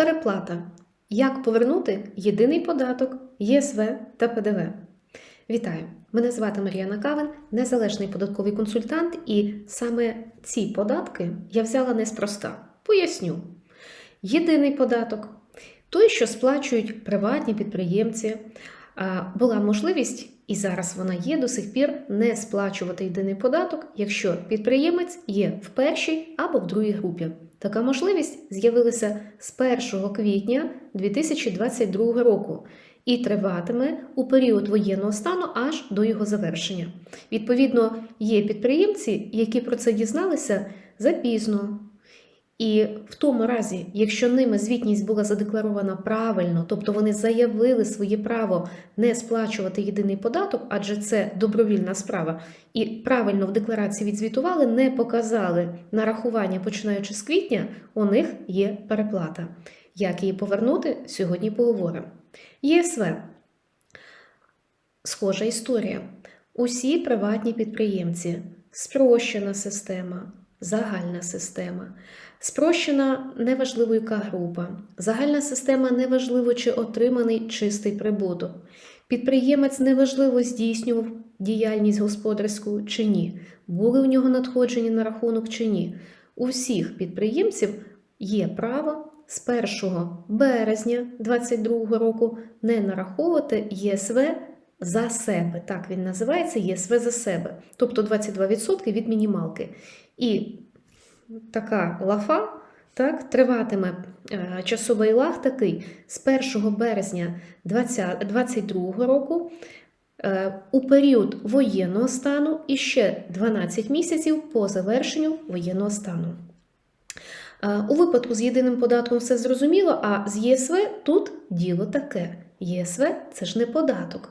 Переплата. Як повернути єдиний податок, ЄСВ та ПДВ. Вітаю! Мене звати Мар'яна Кавен, незалежний податковий консультант, і саме ці податки я взяла неспроста. Поясню. Єдиний податок той, що сплачують приватні підприємці, була можливість, і зараз вона є до сих пір, не сплачувати єдиний податок, якщо підприємець є в першій або в другій групі. Така можливість з'явилася з 1 квітня 2022 року і триватиме у період воєнного стану аж до його завершення. Відповідно, є підприємці, які про це дізналися запізно. І в тому разі, якщо ними звітність була задекларована правильно, тобто вони заявили своє право не сплачувати єдиний податок, адже це добровільна справа, і правильно в декларації відзвітували, не показали нарахування починаючи з квітня, у них є переплата. Як її повернути, сьогодні поговоримо. ЄСВ. Схожа історія. Усі приватні підприємці, спрощена система, загальна система. Спрощена неважливо яка група. Загальна система неважливо, чи отриманий чистий прибуток. Підприємець неважливо здійснював діяльність господарську чи ні, були у нього надходження на рахунок чи ні. У всіх підприємців є право з 1 березня 2022 року не нараховувати ЄСВ за себе. Так він називається ЄСВ за себе, тобто 22% від мінімалки. І така лафа так, триватиме е, часовий лаг такий з 1 березня 2022 року е, у період воєнного стану і ще 12 місяців по завершенню воєнного стану. Е, У випадку з єдиним податком все зрозуміло, а з ЄСВ тут діло таке: ЄСВ це ж не податок.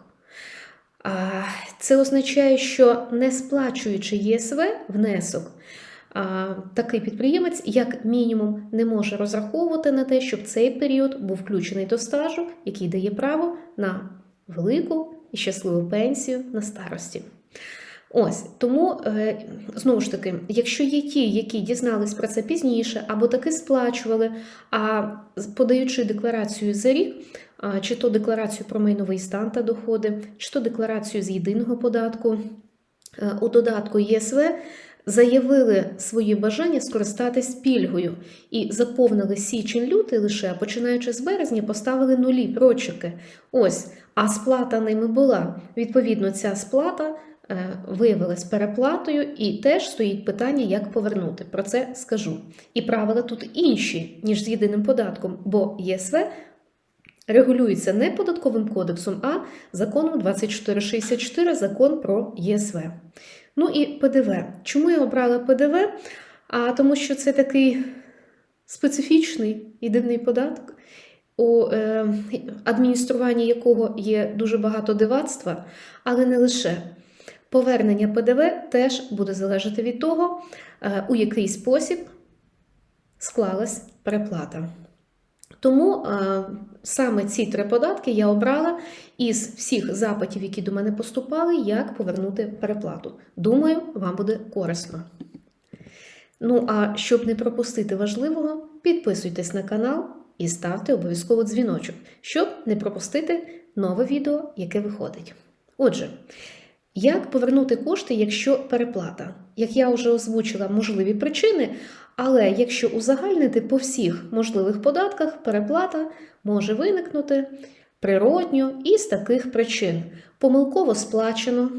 Це означає, що не сплачуючи ЄСВ внесок, такий підприємець, як мінімум, не може розраховувати на те, щоб цей період був включений до стажу, який дає право на велику і щасливу пенсію на старості. Ось тому е, знову ж таки, якщо є ті, які дізнались про це пізніше, або таки сплачували, а подаючи декларацію за рік, чи то декларацію про майновий стан та доходи, чи то декларацію з єдиного податку е, у додатку ЄСВ. Заявили своє бажання скористатись пільгою і заповнили січень-лютий лише, починаючи з березня, поставили нулі прочики. Ось, а сплата ними була. Відповідно, ця сплата е, виявилась переплатою, і теж стоїть питання, як повернути. Про це скажу. І правила тут інші, ніж з єдиним податком, бо ЄСВ регулюється не податковим кодексом, а законом 2464 закон про ЄСВ. Ну і ПДВ. Чому я обрала ПДВ? А тому що це такий специфічний єдиний податок, у е, адмініструванні якого є дуже багато дивацтва, але не лише. Повернення ПДВ теж буде залежати від того, е, у який спосіб склалась переплата. Тому е, саме ці три податки я обрала із всіх запитів, які до мене поступали, як повернути переплату. Думаю, вам буде корисно. Ну, а щоб не пропустити важливого, підписуйтесь на канал і ставте обов'язково дзвіночок, щоб не пропустити нове відео, яке виходить. Отже, як повернути кошти, якщо переплата? Як я вже озвучила можливі причини, але якщо узагальнити по всіх можливих податках, переплата може виникнути природньо із таких причин: помилково сплачено,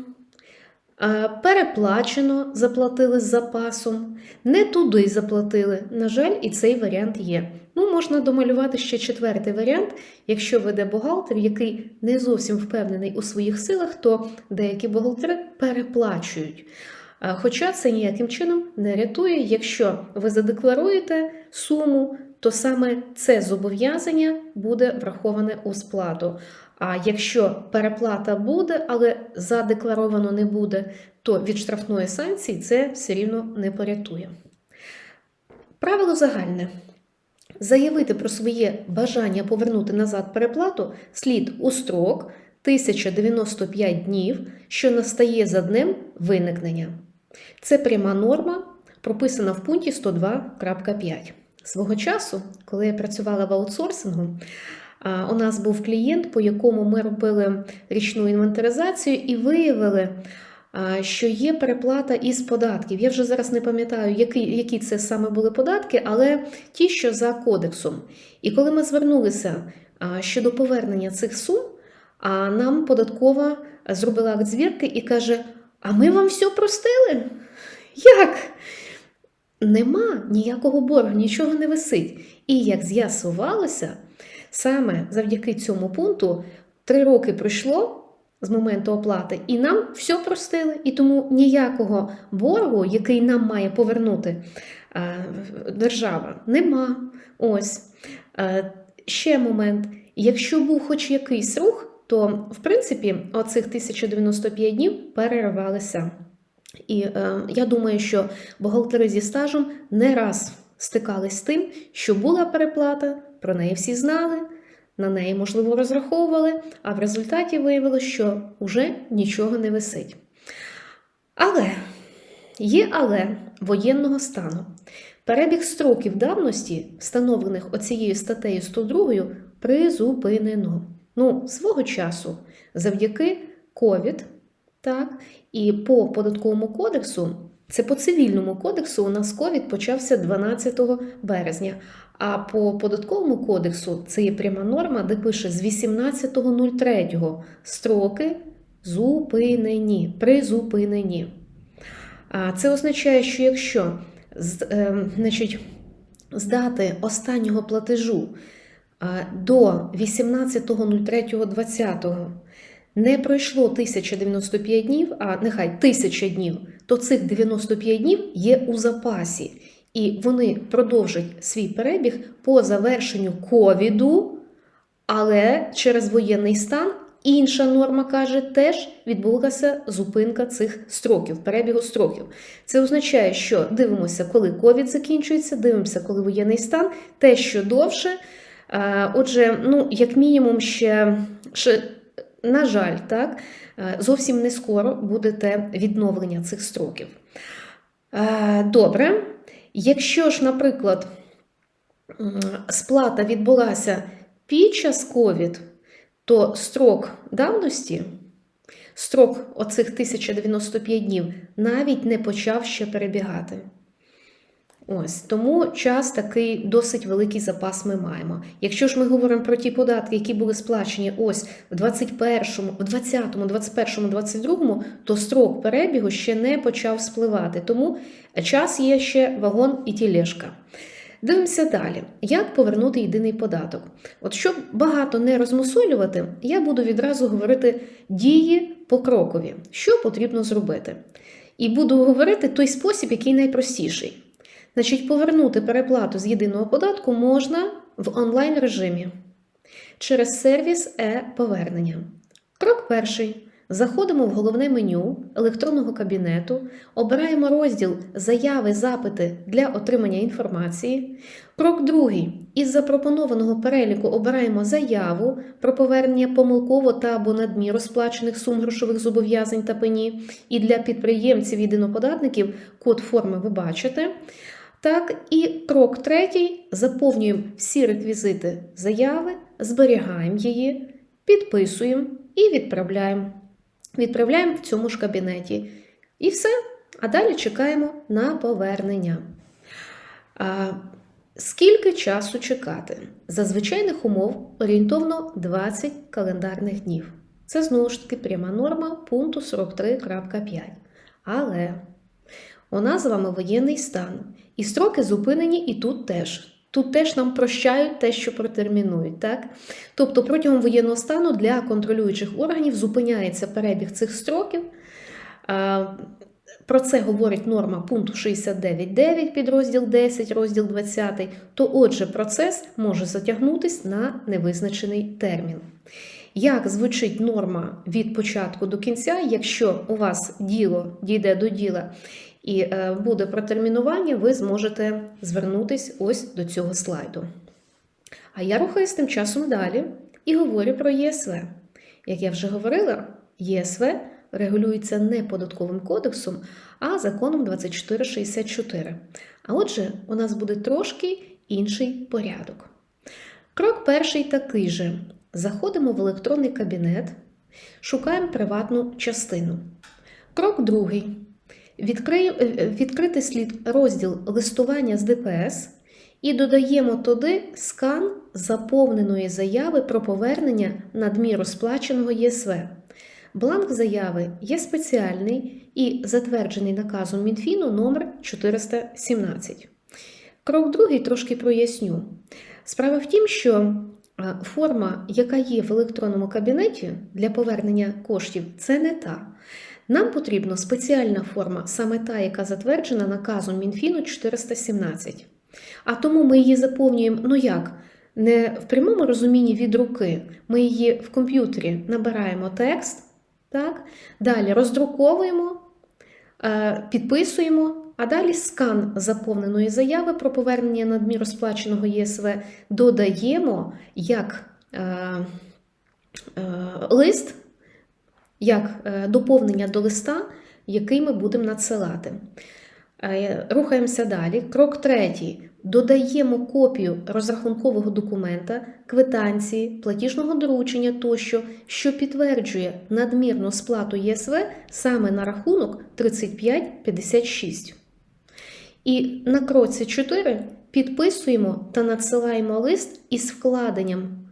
е, переплачено, заплатили з запасом, не туди заплатили. На жаль, і цей варіант є. Ну, можна домалювати ще четвертий варіант. Якщо веде бухгалтер, який не зовсім впевнений у своїх силах, то деякі бухгалтери переплачують. Е, Хоча це ніяким чином не рятує, якщо ви задекларуєте суму, то саме це зобов'язання буде враховане у сплату. А якщо переплата буде, але задекларовано не буде, то від штрафної санкції це все рівно не порятує. Правило загальне. Заявити про своє бажання повернути назад переплату слід у строк 1095 днів, що настає за днем виникнення. Це пряма норма, прописана в пункті 102.5. Свого часу, коли я працювала в аутсорсингу, у нас був клієнт, по якому ми робили річну інвентаризацію і виявили, що є переплата із податків. Я вже зараз не пам'ятаю, які, які це саме були податки, але ті, що за кодексом. І коли ми звернулися щодо повернення цих сум, нам податкова зробила акт звірки і каже: А ми вам все простили? Як? Нема ніякого боргу, нічого не висить. І як з'ясувалося, саме завдяки цьому пункту три роки пройшло з моменту оплати, і нам все простили. І тому ніякого боргу, який нам має повернути е, держава, нема. Ось. Е, ще момент. Якщо був хоч якийсь рух, то в принципі оцих 1095 днів переривалися. І е, я думаю, що бухгалтери зі стажем не раз стикались з тим, що була переплата, про неї всі знали, на неї, можливо, розраховували, а в результаті виявилося, що вже нічого не висить. Але є але воєнного стану. Перебіг строків давності, встановлених оцією статтею 102, призупинено. Ну, свого часу, завдяки ковід, так, і по податковому кодексу, це по цивільному кодексу, у нас ковід почався 12 березня. А по податковому кодексу це є пряма норма, де пише з 18.03 строки зупинені, призупинені. А це означає, що якщо з, е, значить, з дати останнього платежу до 18.03.20 не пройшло 1095 днів, а нехай 1000 днів, то цих 95 днів є у запасі. І вони продовжать свій перебіг по завершенню ковіду, але через воєнний стан інша норма каже, теж відбулася зупинка цих строків, перебігу строків. Це означає, що дивимося, коли ковід закінчується, дивимося, коли воєнний стан, те, що довше. Е, Отже, ну, як мінімум, ще, ще на жаль, так, е, зовсім не скоро буде те відновлення цих строків. Е, Добре. Якщо ж, наприклад, сплата відбулася під час ковід, то строк давності, строк оцих 1095 днів, навіть не почав ще перебігати. Ось тому час такий досить великий запас ми маємо. Якщо ж ми говоримо про ті податки, які були сплачені ось в 21-му, в 20-му, 21-му, 22-му, то строк перебігу ще не почав спливати. Тому час є ще вагон і тілешка. Дивимося далі, як повернути єдиний податок. От щоб багато не розмусолювати, я буду відразу говорити дії покрокові, що потрібно зробити. І буду говорити той спосіб, який найпростіший. Значить, повернути переплату з єдиного податку можна в онлайн режимі через сервіс е-повернення. Крок перший. Заходимо в головне меню електронного кабінету, обираємо розділ Заяви, запити для отримання інформації. Крок другий. Із запропонованого переліку обираємо заяву про повернення помилково та або надміру сплачених сум грошових зобов'язань та пені. І для підприємців єдиноподатників код форми ви бачите. Так, і крок третій: заповнюємо всі реквізити заяви, зберігаємо її, підписуємо і відправляємо. Відправляємо в цьому ж кабінеті. І все. А далі чекаємо на повернення. А, Скільки часу чекати? За звичайних умов орієнтовно 20 календарних днів. Це знову ж таки пряма норма пункту 43.5. Але нас з вами воєнний стан. І строки зупинені і тут теж. Тут теж нам прощають те, що протермінують. Так? Тобто протягом воєнного стану для контролюючих органів зупиняється перебіг цих строків. Про це говорить норма пункту 69.9 підрозділ 10, розділ 20. То, отже, процес може затягнутись на невизначений термін. Як звучить норма від початку до кінця, якщо у вас діло дійде до діла і е, буде протермінування, ви зможете звернутись ось до цього слайду. А я рухаюсь тим часом далі і говорю про ЄСВ. Як я вже говорила, ЄСВ регулюється не податковим кодексом, а законом 2464. А отже, у нас буде трошки інший порядок. Крок перший такий же. Заходимо в електронний кабінет, шукаємо приватну частину. Крок другий. Відкриє- е, Відкрити слід розділ листування з ДПС і додаємо туди скан заповненої заяви про повернення надміру сплаченого ЄСВ. Бланк заяви є спеціальний і затверджений наказом Мінфіну номер 417. Крок другий трошки проясню. Справа в тім, що е, форма, яка є в електронному кабінеті для повернення коштів, це не та. Нам потрібна спеціальна форма, саме та, яка затверджена наказом Мінфіну 417. А тому ми її заповнюємо, ну як? Не в прямому розумінні від руки. Ми її в комп'ютері набираємо текст, так? далі роздруковуємо, е, підписуємо, а далі скан заповненої заяви про повернення надміру сплаченого ЄСВ додаємо як е, е, лист, як е, доповнення до листа, який ми будемо надсилати. Е, Рухаємося далі. Крок третій. Додаємо копію розрахункового документа, квитанції, платіжного доручення тощо, що підтверджує надмірну сплату ЄСВ саме на рахунок 3556. І на кроці 4 підписуємо та надсилаємо лист із вкладенням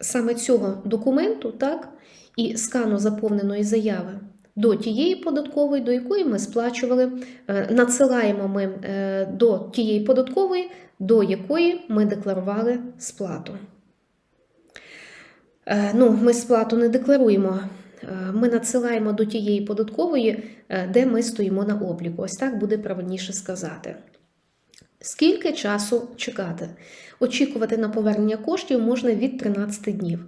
саме цього документу, так, і скану заповненої заяви до тієї податкової, до якої ми сплачували, е, надсилаємо ми е, до тієї податкової, до якої ми декларували сплату. Е, Ну, ми сплату не декларуємо. Е, Ми надсилаємо до тієї податкової, е, де ми стоїмо на обліку. Ось так буде правильніше сказати. Скільки часу чекати? Очікувати на повернення коштів можна від 13 днів.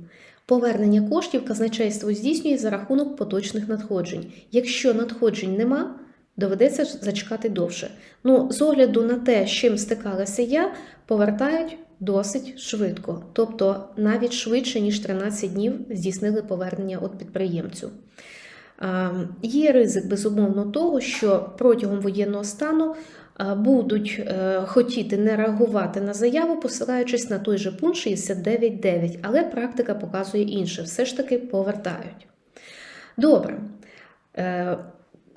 Повернення коштів казначейство здійснює за рахунок поточних надходжень. Якщо надходжень нема, доведеться зачекати довше. Ну, з огляду на те, з чим стикалася я, повертають досить швидко, тобто навіть швидше, ніж 13 днів здійснили повернення від підприємцю. Є ризик, безумовно, того, що протягом воєнного стану будуть е, хотіти не реагувати на заяву, посилаючись на той же пункт 69.9, але практика показує інше, все ж таки повертають. Добре. Е,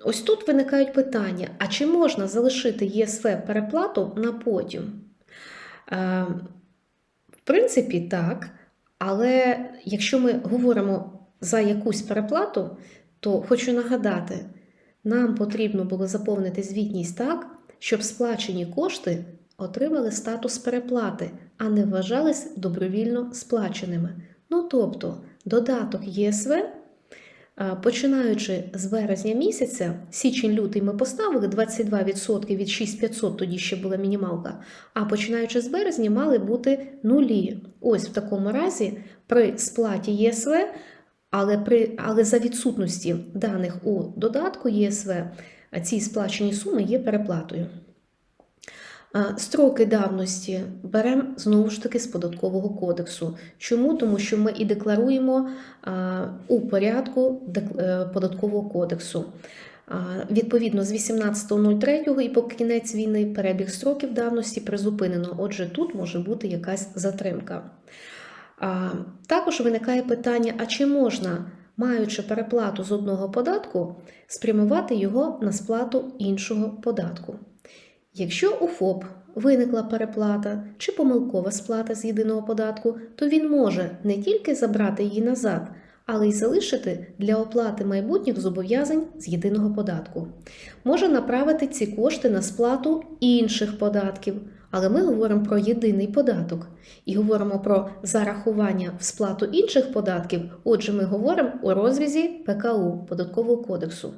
Ось тут виникають питання: а чи можна залишити ЄСВ переплату на потім? Е, В принципі, так. Але якщо ми говоримо за якусь переплату, то хочу нагадати, нам потрібно було заповнити звітність так, щоб сплачені кошти отримали статус переплати, а не вважались добровільно сплаченими. Ну тобто, додаток ЄСВ, починаючи з березня місяця, січень-лютий ми поставили 22% від 6500, тоді ще була мінімалка, а починаючи з березня мали бути нулі. Ось в такому разі при сплаті ЄСВ але, при, але за відсутності даних у додатку ЄСВ ці сплачені суми є переплатою. Строки давності беремо знову ж таки з податкового кодексу. Чому? Тому що ми і декларуємо у порядку е, податкового кодексу. Відповідно, з 18.03 і по кінець війни перебіг строків давності призупинено. Отже, тут може бути якась затримка. Також виникає питання: а чи можна, маючи переплату з одного податку, спрямувати його на сплату іншого податку? Якщо у ФОП виникла переплата чи помилкова сплата з єдиного податку, то він може не тільки забрати її назад, але й залишити для оплати майбутніх зобов'язань з єдиного податку. Може направити ці кошти на сплату інших податків, але ми говоримо про єдиний податок і говоримо про зарахування в сплату інших податків. Отже, ми говоримо у розрізі ПКУ податкового кодексу.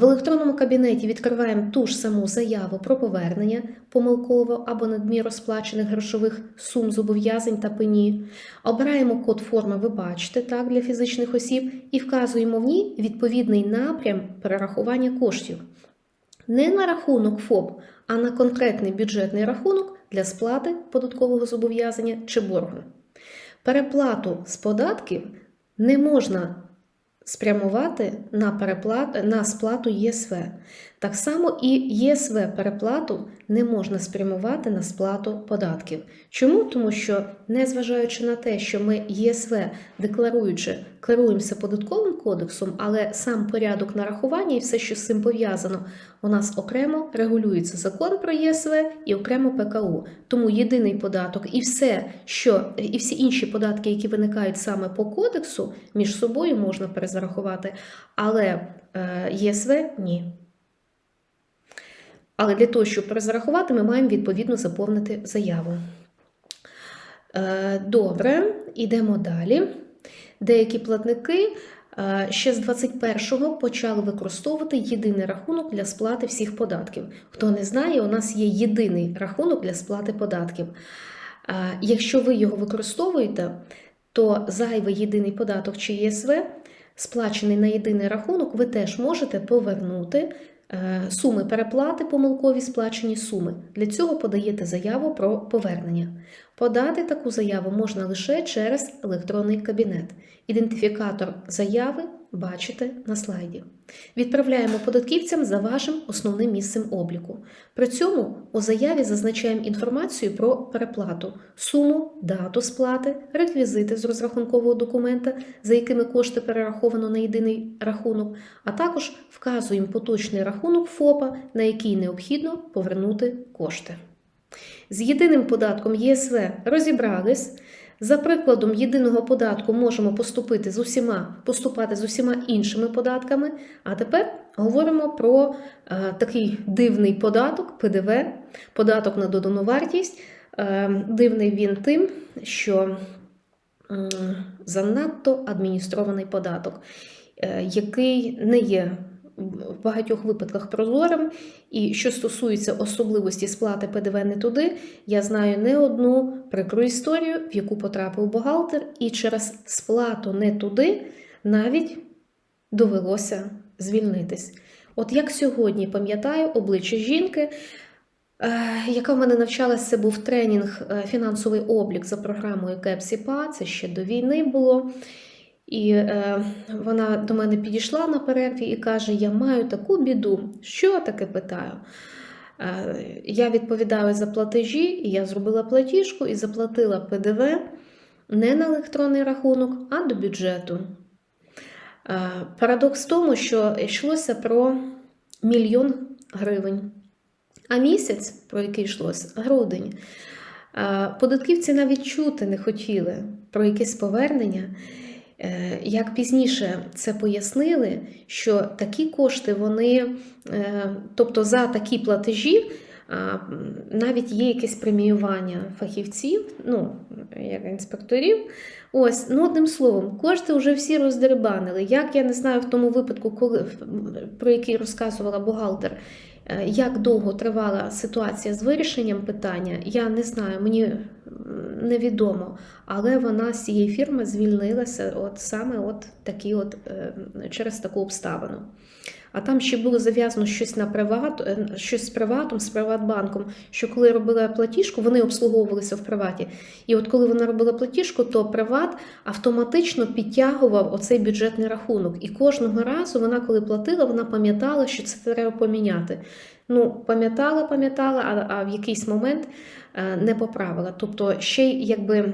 В електронному кабінеті відкриваємо ту ж саму заяву про повернення помилково або надміру сплачених грошових сум зобов'язань та пені. Обираємо код форми, ви бачите, так, для фізичних осіб, і вказуємо в ній відповідний напрям перерахування коштів. Не на рахунок ФОП, а на конкретний бюджетний рахунок для сплати податкового зобов'язання чи боргу. Переплату з податків не можна спрямувати на, переплат... на сплату ЄСВ. Так само і ЄСВ переплату не можна спрямувати на сплату податків. Чому? Тому що, незважаючи на те, що ми ЄСВ декларуючи, керуємося податковим кодексом, але сам порядок нарахування і все, що з цим пов'язано, у нас окремо регулюється закон про ЄСВ і окремо ПКУ. Тому єдиний податок і все, що і всі інші податки, які виникають саме по кодексу, між собою можна перезарахувати, але е, ЄСВ ні. Але для того, щоб перезарахувати, ми маємо відповідно заповнити заяву. Е, Добре, йдемо далі. Деякі платники е, ще з 21-го почали використовувати єдиний рахунок для сплати всіх податків. Хто не знає, у нас є єдиний рахунок для сплати податків. Е, Якщо ви його використовуєте, то зайвий єдиний податок чи ЄСВ, сплачений на єдиний рахунок, ви теж можете повернути суми переплати помилкові сплачені суми. Для цього подаєте заяву про повернення. Подати таку заяву можна лише через електронний кабінет. Ідентифікатор заяви бачите на слайді. Відправляємо податківцям за вашим основним місцем обліку. При цьому у заяві зазначаємо інформацію про переплату, суму, дату сплати, реквізити з розрахункового документа, за якими кошти перераховано на єдиний рахунок, а також вказуємо поточний рахунок ФОПа, на який необхідно повернути кошти. З єдиним податком ЄСВ розібрались. За прикладом єдиного податку можемо поступити з усіма, поступати з усіма іншими податками. А тепер говоримо про е, такий дивний податок, ПДВ, податок на додану вартість. Е, дивний він тим, що м, занадто адміністрований податок, е, який не є в багатьох випадках прозорим. І що стосується особливості сплати ПДВ не туди, я знаю не одну прикру історію, в яку потрапив бухгалтер, і через сплату не туди навіть довелося звільнитись. От як сьогодні пам'ятаю обличчя жінки, е, яка в мене навчалася, це був тренінг е, фінансовий облік за програмою КЕПСІПА, це ще до війни було. І е, вона до мене підійшла на перерві і каже: Я маю таку біду. Що таке питаю? Е, я відповідаю за платежі, і я зробила платіжку і заплатила ПДВ не на електронний рахунок, а до бюджету. Е, парадокс в тому, що йшлося про мільйон гривень. А місяць, про який йшлося, грудень. Е, Податківці навіть чути не хотіли про якесь повернення. Е, Як пізніше це пояснили, що такі кошти, вони, е, тобто за такі платежі, навіть є якесь преміювання фахівців, ну, як інспекторів. Ось, ну, одним словом, кошти вже всі роздербанили. Як я не знаю в тому випадку, коли, про який розказувала бухгалтер, е, як довго тривала ситуація з вирішенням питання, я не знаю, мені невідомо. Але вона з цієї фірми звільнилася от саме от такі от, е, через таку обставину. А там ще було зав'язано щось на приват, е, щось з приватом, з Приватбанком, що коли робила платіжку, вони обслуговувалися в приваті. І от коли вона робила платіжку, то приват автоматично підтягував оцей бюджетний рахунок. І кожного разу вона, коли платила, вона пам'ятала, що це треба поміняти. Ну, пам'ятала, пам'ятала, а, а в якийсь момент е, не поправила. Тобто, ще й якби.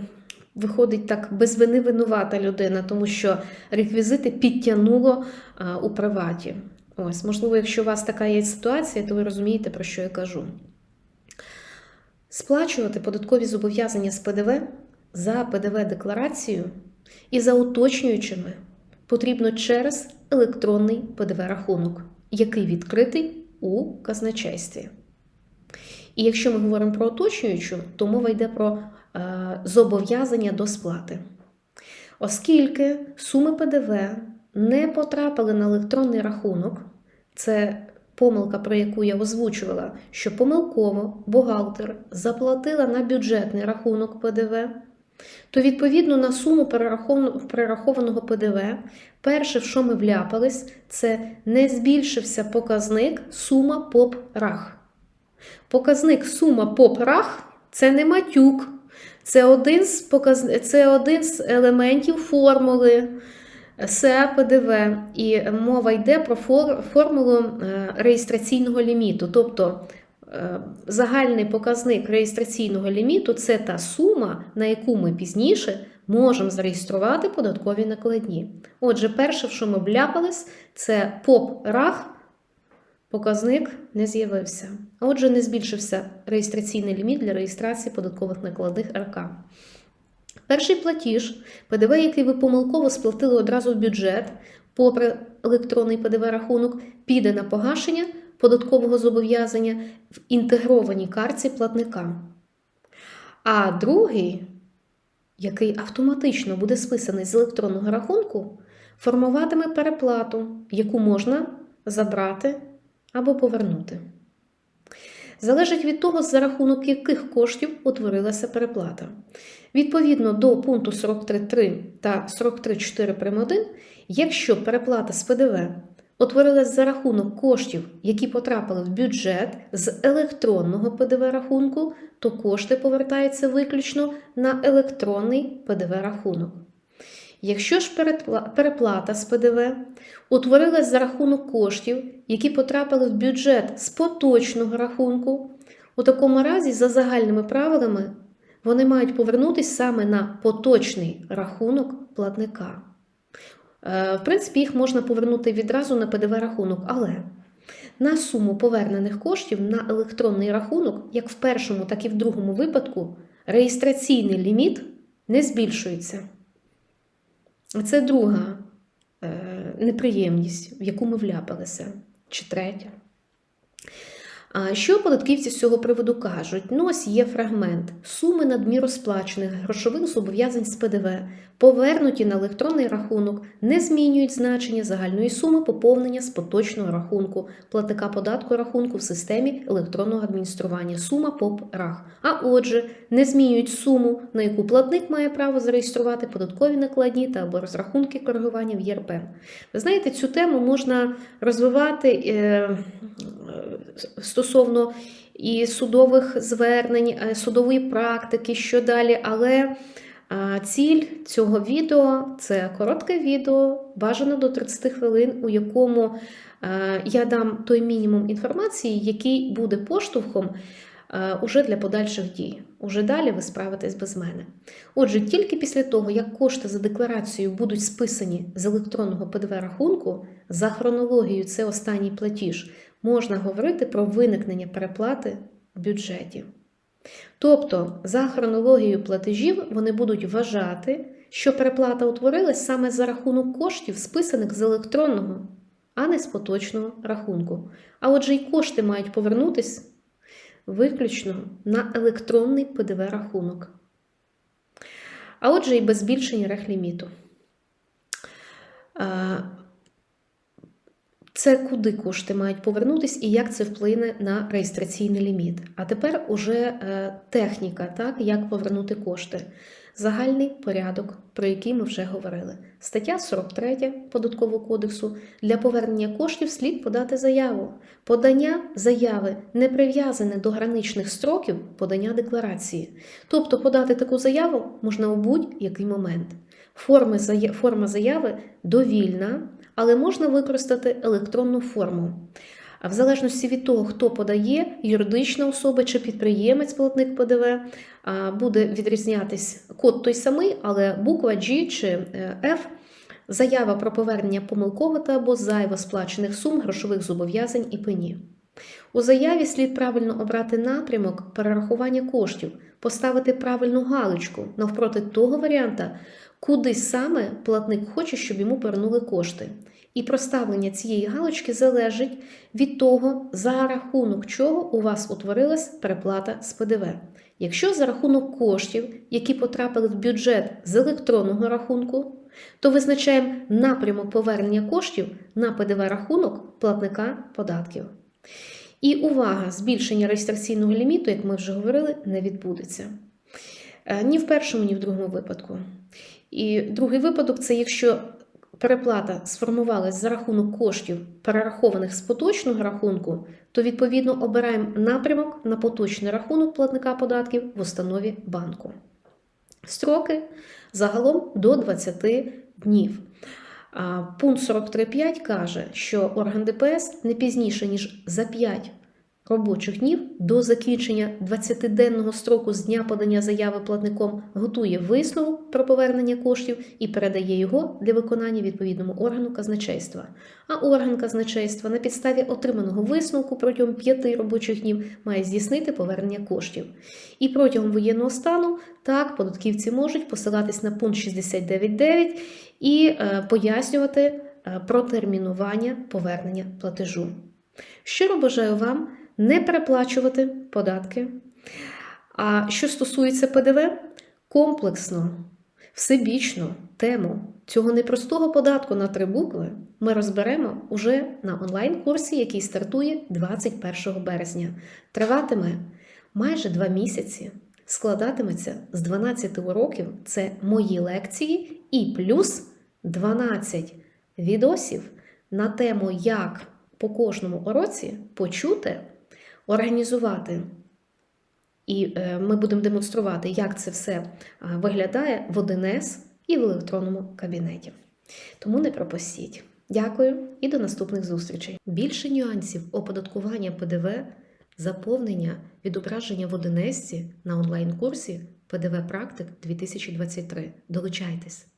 Виходить так без вини винувата людина, тому що реквізити підтягнуло а, у приваті. Ось, можливо, якщо у вас така є ситуація, то ви розумієте, про що я кажу. Сплачувати податкові зобов'язання з ПДВ за ПДВ-декларацію і за уточнюючими потрібно через електронний ПДВ-рахунок, який відкритий у казначействі. І якщо ми говоримо про уточнюючу, то мова йде про е, зобов'язання до сплати. Оскільки суми ПДВ не потрапили на електронний рахунок, це помилка, про яку я озвучувала, що помилково бухгалтер заплатила на бюджетний рахунок ПДВ, то відповідно на суму перерахованого ПДВ, перше, в що ми вляпались, це не збільшився показник сума поп рах. Показник сума поп рах це не матюк, це один з, показ... це один з елементів формули. СЕА ПДВ, і мова йде про фор- формулу е, реєстраційного ліміту. Тобто загальний показник реєстраційного ліміту це та сума, на яку ми пізніше можемо зареєструвати податкові накладні. Отже, перше, в що ми вляпались, це ПОП РАХ. Показник не з'явився. Отже, не збільшився реєстраційний ліміт для реєстрації податкових накладних РК. Перший платіж, ПДВ, який ви помилково сплатили одразу в бюджет, попри електронний ПДВ-рахунок, піде на погашення податкового зобов'язання в інтегрованій картці платника. А другий, який автоматично буде списаний з електронного рахунку, формуватиме переплату, яку можна забрати або повернути. Залежить від того, за рахунок яких коштів утворилася переплата. Відповідно до пункту 43.3 та 43.4 прим. 1, якщо переплата з ПДВ утворилась за рахунок коштів, які потрапили в бюджет з електронного ПДВ-рахунку, то кошти повертаються виключно на електронний ПДВ-рахунок. Якщо ж переплата з ПДВ утворилась за рахунок коштів, які потрапили в бюджет з поточного рахунку, у такому разі, за загальними правилами, вони мають повернутися саме на поточний рахунок платника. Е, В принципі, їх можна повернути відразу на ПДВ-рахунок, але на суму повернених коштів на електронний рахунок, як в першому, так і в другому випадку, реєстраційний ліміт не збільшується. Це друга е, неприємність, в яку ми вляпалися, чи третя. Що податківці з цього приводу кажуть? Ну, ось є фрагмент. Суми надміру сплачених грошових зобов'язань з ПДВ, повернуті на електронний рахунок, не змінюють значення загальної суми поповнення з поточного рахунку, платника податку рахунку в системі електронного адміністрування, сума ПОП РАХ. А отже, не змінюють суму, на яку платник має право зареєструвати податкові накладні та або розрахунки коригування в ЄРП. Ви знаєте, цю тему можна розвивати. Е, стосовно і судових звернень, е, судової практики, що далі. Але ціль цього відео це коротке відео, бажано до 30 хвилин, у якому е, я дам той мінімум інформації, який буде поштовхом. е, Уже для подальших дій. Уже далі ви справитесь без мене. Отже, тільки після того, як кошти за декларацією будуть списані з електронного ПДВ-рахунку, за хронологією це останній платіж, можна говорити про виникнення переплати в бюджеті. Тобто, за хронологією платежів вони будуть вважати, що переплата утворилась саме за рахунок коштів, списаних з електронного, а не з поточного рахунку. А отже, й кошти мають повернутись виключно на електронний ПДВ-рахунок. А отже, і без збільшення рехліміту. Це куди кошти мають повернутись і як це вплине на реєстраційний ліміт. А тепер уже е, техніка, так, як повернути кошти. Загальний порядок, про який ми вже говорили. Стаття 43 Податкового кодексу для повернення коштів слід подати заяву. Подання заяви не прив'язане до граничних строків подання декларації. Тобто подати таку заяву можна у будь-який момент. Форма заяви довільна, але можна використати електронну форму. А в залежності від того, хто подає, юридична особа чи підприємець, платник ПДВ, буде відрізнятись код той самий, але буква G чи е, F – заява про повернення помилково та або зайво сплачених сум грошових зобов'язань і пені. У заяві слід правильно обрати напрямок перерахування коштів, поставити правильну галочку навпроти того варіанта, куди саме платник хоче, щоб йому повернули кошти. І проставлення цієї галочки залежить від того, за рахунок чого у вас утворилась переплата з ПДВ. Якщо за рахунок коштів, які потрапили в бюджет з електронного рахунку, то визначаємо напрямок повернення коштів на ПДВ-рахунок платника податків. І увага, збільшення реєстраційного ліміту, як ми вже говорили, не відбудеться. Е, Ні в першому, ні в другому випадку. І другий випадок це якщо переплата сформувалась за рахунок коштів, перерахованих з поточного рахунку, то відповідно обираємо напрямок на поточний рахунок платника податків в установі банку. Строки загалом до 20 днів. Пункт 43.5 каже, що орган ДПС не пізніше, ніж за 5 робочих днів до закінчення 20-денного строку з дня подання заяви платником готує висновок про повернення коштів і передає його для виконання відповідному органу казначейства. А орган казначейства на підставі отриманого висновку протягом 5 робочих днів має здійснити повернення коштів. І протягом воєнного стану так податківці можуть посилатись на пункт 69.9 і е, пояснювати е, про термінування повернення платежу. Щиро бажаю вам не переплачувати податки. А що стосується ПДВ, комплексно, всебічно тему цього непростого податку на три букви ми розберемо уже на онлайн-курсі, який стартує 21 березня. Триватиме майже два місяці. Складатиметься з 12 уроків це мої лекції, і плюс 12 відосів на тему, як по кожному уроці почути, організувати. І е, ми будемо демонструвати, як це все е, виглядає в 1С і в електронному кабінеті. Тому не пропустіть. Дякую і до наступних зустрічей. Більше нюансів оподаткування ПДВ, заповнення, відображення в 1С на онлайн-курсі ПДВ Практик 2023. Долучайтесь!